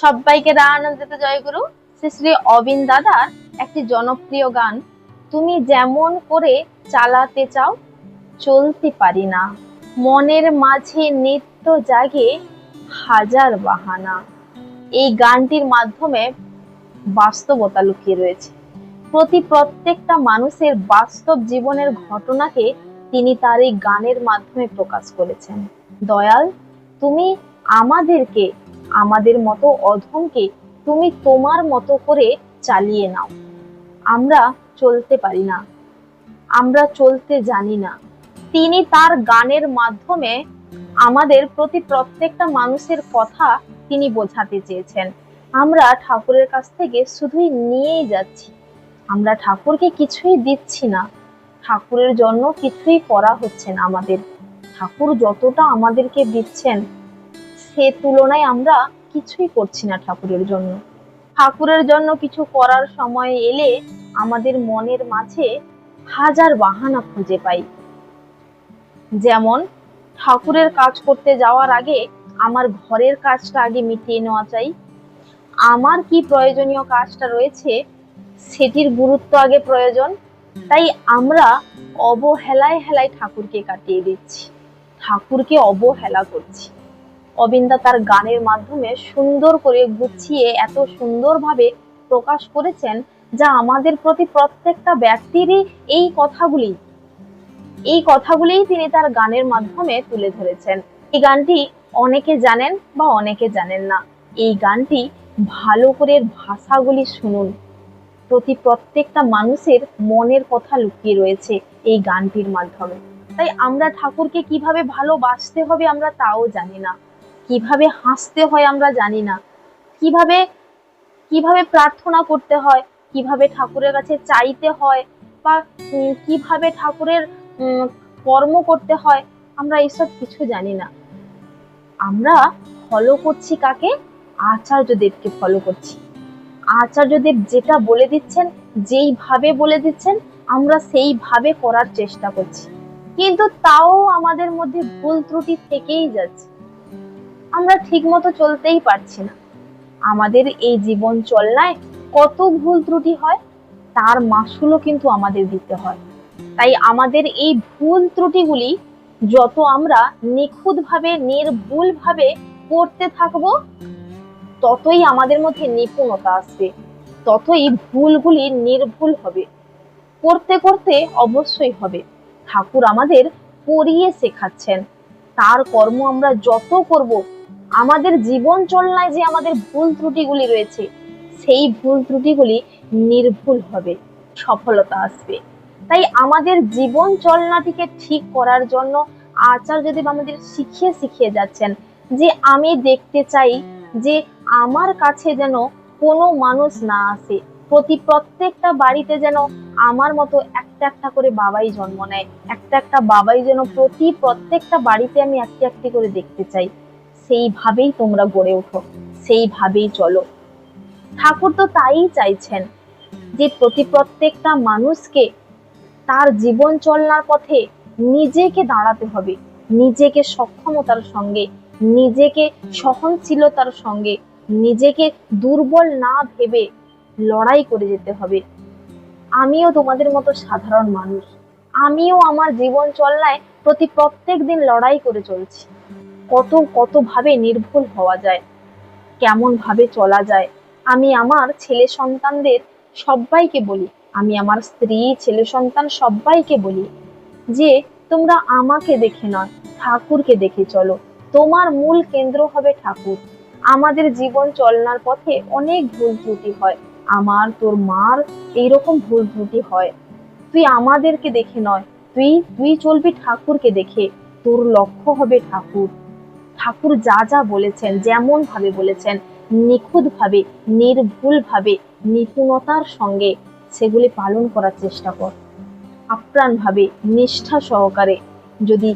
সবাইকে জয় গুরু। শ্রী শ্রী অবিন দাদার একটি জনপ্রিয় গান, তুমি যেমন করে চালাতে চাও, চলতে পারি না। মনের মাঝে নিত্য জাগে হাজার বাহানা। এই গানটির মাধ্যমে বাস্তবতা লুকিয়ে রয়েছে। প্রতি প্রত্যেকটা মানুষের বাস্তব জীবনের ঘটনাকে তিনি তার এই গানের মাধ্যমে প্রকাশ করেছেন। দয়াল, তুমি আমাদেরকে আমাদের মতো অধমকে তুমি তোমার মতো করে চালিয়ে নাও। আমরা চলতে পারি না। আমরা চলতে জানি না। তিনি তার গানের মাধ্যমে আমাদের প্রতি প্রত্যেকটা মানুষের কথা তিনি বোঝাতে চেয়েছেন। আমরা ঠাকুরের কাছ থেকে শুধুই নিয়েই যাচ্ছি। আমরা ঠাকুরকে কিছুই দিচ্ছি না। ঠাকুরের জন্য কিছুই করা হচ্ছে না আমাদের। ঠাকুর যতটা আমাদেরকে দিচ্ছেন সে তুলনায় আমরা কিছুই করছি না ঠাকুরের জন্য। ঠাকুরের জন্য কিছু করার সময় এলে আমাদের মনের মাঝে হাজার বাহানা খুঁজে পাই। যেমন, ঠাকুরের কাজ করতে যাওয়ার আগে আমার ঘরের কাজটা আগে মিটিয়ে নেওয়া চাই। আমার কি প্রয়োজনীয় কাজটা রয়েছে সেটির গুরুত্ব আগে প্রয়োজন। তাই আমরা অবহেলায় হেলায় ঠাকুরকে কাটিয়ে দিচ্ছি। ঠাকুরকে অবহেলা করছি। অবিন্দা তার গানের মাধ্যমে সুন্দর করে গুছিয়ে এত সুন্দরভাবে প্রকাশ করেছেন যা আমাদের প্রতি প্রত্যেকটা ব্যক্তিরই এই কথাগুলি, এই কথাগুলিই তিনি তার গানের মাধ্যমে তুলে ধরেছেন। এই গানটি অনেকে জানেন বা অনেকে জানেন না। এই গানটি ভালো করে ভাষাগুলি শুনুন। প্রতি প্রত্যেকটা মানুষের মনের কথা লুকিয়ে রয়েছে এই গানটির মাধ্যমে। তাই আমরা ঠাকুরকে কীভাবে ভালোবাসতে হবে আমরা তাও জানি না। কীভাবে হাসতে হয় আমরা জানি না। কীভাবে কীভাবে প্রার্থনা করতে হয়, কীভাবে ঠাকুরের কাছে চাইতে হয় বা কীভাবে ঠাকুরের কর্ম করতে হয়, আমরা এসব কিছু জানি না। আমরা ফলো করছি কাকে? আচার্যদেবকে ফলো করছি। আচার্যদেব যেটা বলে দিচ্ছেন, যেইভাবে বলে দিচ্ছেন, আমরা সেইভাবে করার চেষ্টা করছি। কিন্তু তাও আমাদের মধ্যে ভুল ত্রুটি থেকেই যাচ্ছে। আমরা ঠিক মতো চলতেই পারছি না। আমাদের এই জীবন চলনায় কত ভুল ত্রুটি হয়, তার মাসুলও কিন্তু আমাদের দিতে হয়। তাই আমাদের এই ভুল ত্রুটিগুলি যত আমরা নিখুঁতভাবে, নির্ভুলভাবে করতে থাকব, ততই আমাদের মধ্যে নিপুণতা আসবে, ততই ভুলগুলি নির্ভুল হবে। করতে করতে অবশ্যই হবে। ঠাকুর আমাদের পড়িয়ে শেখাচ্ছেন, তার কর্ম আমরা যত করব আমাদের জীবন চলনায় যে আমাদের ভুল ত্রুটিগুলি রয়েছে, সেই ভুল ত্রুটিগুলি নির্ভুল হবে, সফলতা আসবে। তাই আমাদের জীবন চলনাটিকে ঠিক করার জন্য আচার্যদেব আমাদের শিখিয়ে শিখিয়ে যাচ্ছেন যে আমি দেখতে চাই যে আমার কাছে যেন কোনো মানুষ না আসে, প্রতি প্রত্যেকটা বাড়িতে যেন আমার মতো একটা একটা করে বাবাই জন্ম নেয়, একটা একটা বাবাই যেন প্রতি প্রত্যেকটা বাড়িতে আমি একটি একটি করে দেখতে চাই। সেইভাবেই তোমরা গড়ে ওঠো, সেইভাবেই চলো। ঠাকুর তো তাই চাইছেন যে প্রতি প্রত্যেকটা মানুষকে তার জীবন চলনার পথে নিজেকে দাঁড়াতে হবে, নিজেকে সক্ষমতার সঙ্গে, নিজেকে সহনশীলতার সঙ্গে, নিজেকে দুর্বল না ভেবে লড়াই করে যেতে হবে। আমিও তোমাদের মতো সাধারণ মানুষ, আমিও আমার জীবন চলনায় প্রতি প্রত্যেক দিন লড়াই করে চলছি। কত কত ভাবে নির্ভুল হওয়া যায় কেমন ভাবে চলা যায়। আমি আমার ছেলে সন্তানদের সবাইকে বলি, আমি আমার স্ত্রী, ছেলে সন্তান সবাইকে বলি যে, তোমরা আমাকে দেখে নয় ঠাকুরকে দেখে চলো। তোমার মূল কেন্দ্র হবে ঠাকুর। আমাদের জীবন চলনার পথে অনেক ভুল ত্রুটি হয়। আমার, তোর মার এইরকম ভুল ত্রুটি হয়। তুই আমাদেরকে দেখে নয়, তুই তুই চলবি ঠাকুরকে দেখে। তোর লক্ষ্য হবে ঠাকুর। ঠাকুর যা যা বলেছেন যেমন ভাবে বলেছেন নিখুঁত ভাবে নির্ভুল ভাবে নিপুণতার সঙ্গে সেগুলি পালন করার চেষ্টা কর। আপ্রাণ ভাবে নিষ্ঠা সহকারে। যদি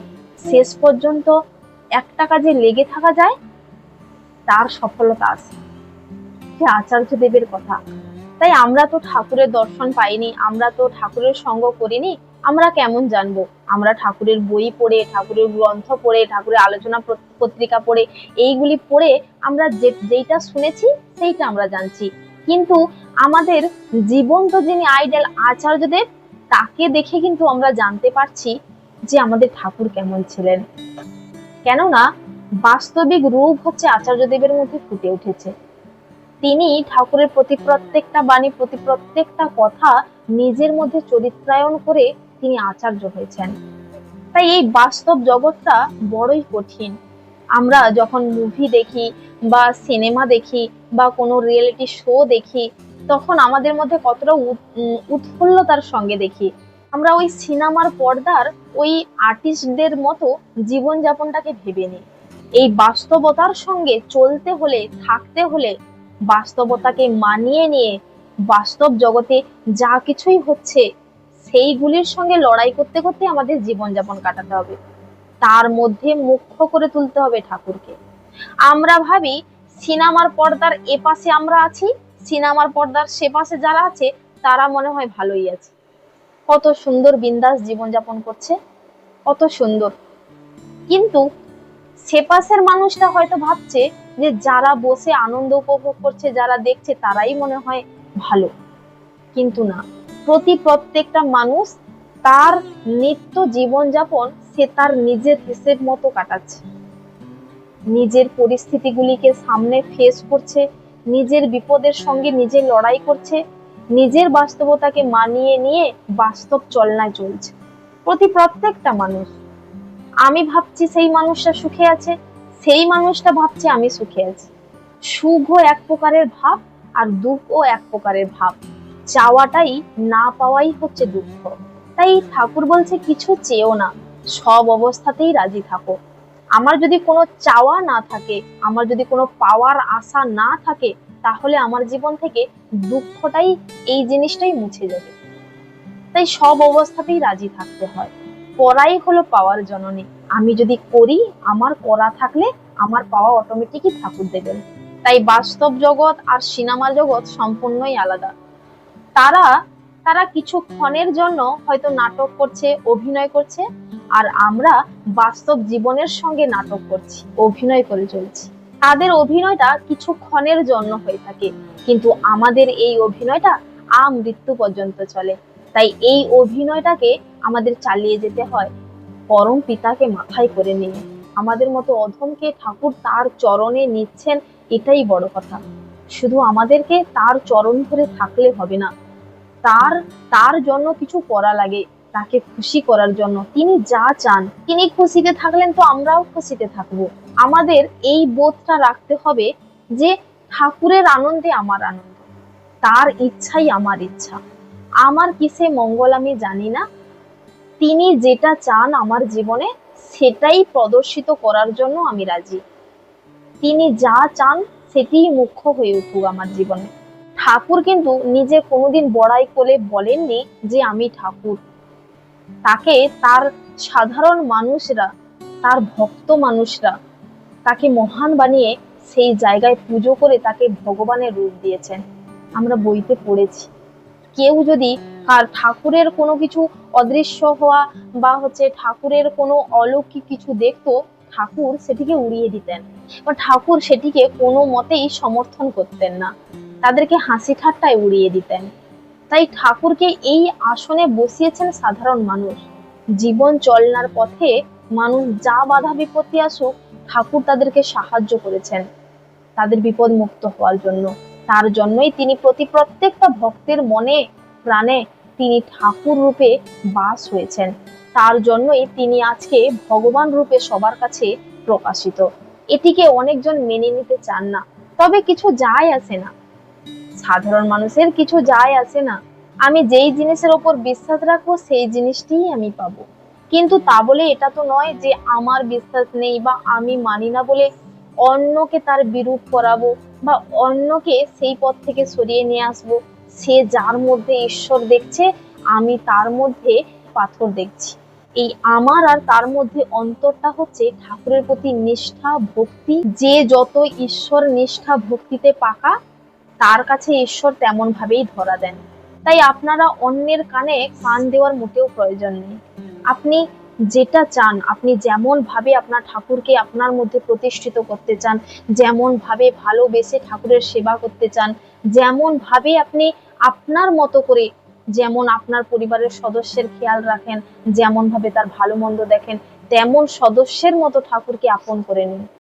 শেষ পর্যন্ত একটা কাজে লেগে থাকা যায়, তার সফলতা আছে। যে আচার্য দেবের কথা। তাই আমরা তো ঠাকুরের দর্শন পাইনি, আমরা তো ঠাকুরের সঙ্গ করিনি আমরা কেমন জানব? আমরা ঠাকুরের বই পড়ে, ঠাকুরের গ্রন্থ পড়ে, ঠাকুরের আলোচনা পত্রিকা পড়ে, এইগুলি পড়ে আমরা যে- যেইটা শুনেছি সেইটা আমরা জানছি। কিন্তু আমাদের জীবন্ত যিনি আইডল আচার্যদেব, তাকে দেখে কিন্তু আমরা জানতে পারছি যে আমাদের ঠাকুর কেমন ছিলেন। কেননা বাস্তবিক রূপ হচ্ছে আচার্যদেবের মধ্যে ফুটে উঠেছে। তিনি ঠাকুরের প্রতি প্রত্যেকটা বাণী, প্রতি প্রত্যেকটা কথা নিজের মধ্যে চরিত্রায়ন করে তিনি আচার্য হয়েছেন। তাই এই বাস্তব জগৎটা বড়ই কঠিন। আমরা যখন মুভি দেখি বা সিনেমা দেখি বা কোনো রিয়েলিটি শো দেখি, তখন আমাদের মধ্যে কতটা উৎ- উৎফুল্লতার সঙ্গে দেখি। আমরা ওই সিনেমার পর্দার ওই আর্টিস্টদের মতো জীবনযাপনটাকে ভেবে নিই। এই বাস্তবতার সঙ্গে চলতে হলে, থাকতে হলে, বাস্তবতাকে মানিয়ে নিয়ে বাস্তব জগতে যা কিছুই হচ্ছে সেইগুলির সঙ্গে লড়াই করতে করতে আমাদের জীবনযাপন কাটাতে হবে। তার মধ্যে মুখ্য করে তুলতে হবে ঠাকুরকে। আমরা ভাবি, সিনেমার পর্দার এ পাশে আমরা আছি, সিনেমার পর্দার সে পাশে যারা আছে, তারা মনে হয় ভালোই আছে। কত সুন্দর বিন্দাস জীবনযাপন করছে, কত সুন্দর। কিন্তু সে পাশের মানুষটা হয়তো ভাবছে যে যারা বসে আনন্দ উপভোগ করছে, যারা দেখছে, তারাই মনে হয় ভালো। কিন্তু না। প্রত্যেকটা মানুষ তার নিত্য জীবনযাপন সে তার নিজের হিসেব মতো কাটাচ্ছে। নিজের পরিস্থিতিগুলিকে সামনে ফেস করছে, নিজের বিপদের সঙ্গে নিজে লড়াই করছে, নিজের বাস্তবতাকে মানিয়ে নিয়ে বাস্তব চলনায় চলছে। প্রতি প্রত্যেকটা মানুষ, আমি ভাবছি সেই মানুষটা সুখে আছে, সেই মানুষটা ভাবছে আমি সুখে আছি। সুখও এক প্রকারের ভাব আর দুঃখও এক প্রকারের ভাব। চাওয়াটাই না পাওয়াই হচ্ছে দুঃখ। তাই ঠাকুর বলছে, কিছু চেয়েও না, সব অবস্থাতেই রাজি থাকো। আমার যদি কোনো চাওয়া না থাকে, আমার যদি কোনো পাওয়ার আশা না থাকে, তাহলে আমার জীবন থেকে দুঃখটাই, এই জিনিসটাই মুছে যাবে। তাই সব অবস্থাতেই রাজি থাকতে হয়। করাই হলো পাওয়ার জননী। আমি যদি করি, আমার করা থাকলে আমার পাওয়া অটোমেটিকই ঠাকুর দেবেন। তাই বাস্তব জগৎ আর সিনেমার জগৎ সম্পূর্ণই আলাদা। তারা তারা কিছুক্ষণের জন্য হয়তো নাটক করছে, অভিনয় করছে, আর আমরা বাস্তব জীবনের সঙ্গে নাটক করছি, অভিনয় করে চলছি। তাদের অভিনয়টা কিছুক্ষণের জন্য হয়ে থাকে, কিন্তু আমাদের এই অভিনয়টা আ মৃত্যু পর্যন্ত চলে। তাই এই অভিনয়টাকে আমাদের চালিয়ে যেতে হয়, পরম পিতাকে মাথায় করে নিয়ে। আমাদের মতো অধমকে ঠাকুর তার চরণে নিচ্ছেন, এটাই বড় কথা। শুধু আমাদেরকে তার চরণ ধরে থাকলে হবে না। তার তার জন্য কিছু করা লাগে, তাকে খুশি করার জন্য। তিনি যা চান, তিনি খুশিতে থাকলেন তো আমরাও খুশিতে থাকব। আমাদের এই বোধটা রাখতে হবে যে ঠাকুরের আনন্দে আমার আনন্দ, তার ইচ্ছাই আমার ইচ্ছা। আমার কিসে মঙ্গল আমি জানি না। তিনি যেটা চান আমার জীবনে, সেটাই প্রদর্শিত করার জন্য আমি রাজি। তিনি যা চান সেটিই মুখ্য হয়ে উঠুক আমার জীবনে। ঠাকুর কিন্তু নিজে কোনোদিন বড়াই করে বলেননি যে আমি ঠাকুর। তাকে তার সাধারণ মানুষরা, তার ভক্ত মানুষরা, তাকে মহান বানিয়ে সেই জায়গায় পুজো করে তাকে ভগবানের রূপ দিয়েছেন। আমরা বইতে পড়েছি। কেউ যদি আর ঠাকুরের কোনো কিছু অদৃশ্য হওয়া বা হচ্ছে ঠাকুরের কোনো অলৌকিক কিছু দেখতো, ঠাকুর সেটিকে উড়িয়ে দিতেন। ঠাকুর সেটিকে কোনো মতেই সমর্থন করতেন না। তাদেরকে হাসি ঠাট্টায় উড়িয়ে দিতেন। তাই ঠাকুরকে এই আসনে বসিয়েছেন সাধারণ মানুষ। জীবন চলনার পথে মানুষ যা বাধা বিপত্তি আসুক, ঠাকুর তাদেরকে সাহায্য করেছেন। তাদের বিপদ মুক্ত হওয়ার জন্য। তার জন্যই তিনি প্রতি প্রত্যেকটা ভক্তের মনে, প্রাণে তিনি ঠাকুর রূপে বাস হয়েছেন। তার জন্যই তিনি আজকে ভগবান রূপে সবার কাছে প্রকাশিত। এটিকে অনেকজন মেনে নিতে চান না। তবে কিছু যায় আসে না। সাধারণ মানুষের কিছু যায় আসে না। আমি যেই জিনিসের ওপর বিশ্বাস রাখব, সেই জিনিসটিই আমি পাবো। কিন্তু তা বলে এটা তো নয় যে আমার বিশ্বাস নেই বা আমি মানি না বলে অন্যকে তার বিরূপ করাবো বা অন্যকে সেই পথ থেকে সরিয়ে নিয়ে আসব। সে যার মধ্যে ঈশ্বর দেখছে, আমি তার মধ্যে পাথর দেখছি। এই আমার আর তার মধ্যে অন্তরটা হচ্ছে ঠাকুরের প্রতি নিষ্ঠা, ভক্তি। যে যত ঈশ্বর নিষ্ঠা, ভক্তিতে পাকা, তার কাছে ঈশ্বর তেমন ভাবেই ধরা দেন। তাই আপনারা অন্যের কানে কান দেওয়ার মোটেও প্রয়োজন নেই। আপনি যেটা চান, আপনি যেমন ভাবে আপনার ঠাকুরকে আপনার মধ্যে প্রতিষ্ঠিত করতে চান যেমন ভাবে ভালোবেসে ঠাকুরের সেবা করতে চান যেমন ভাবে আপনি আপনার মতো করে যেমন আপনার পরিবারের সদস্যের খেয়াল রাখেন যেমন ভাবে তার ভালো মন্দ দেখেন, তেমন সদস্যের মতো ঠাকুরকে আপন করে নিন।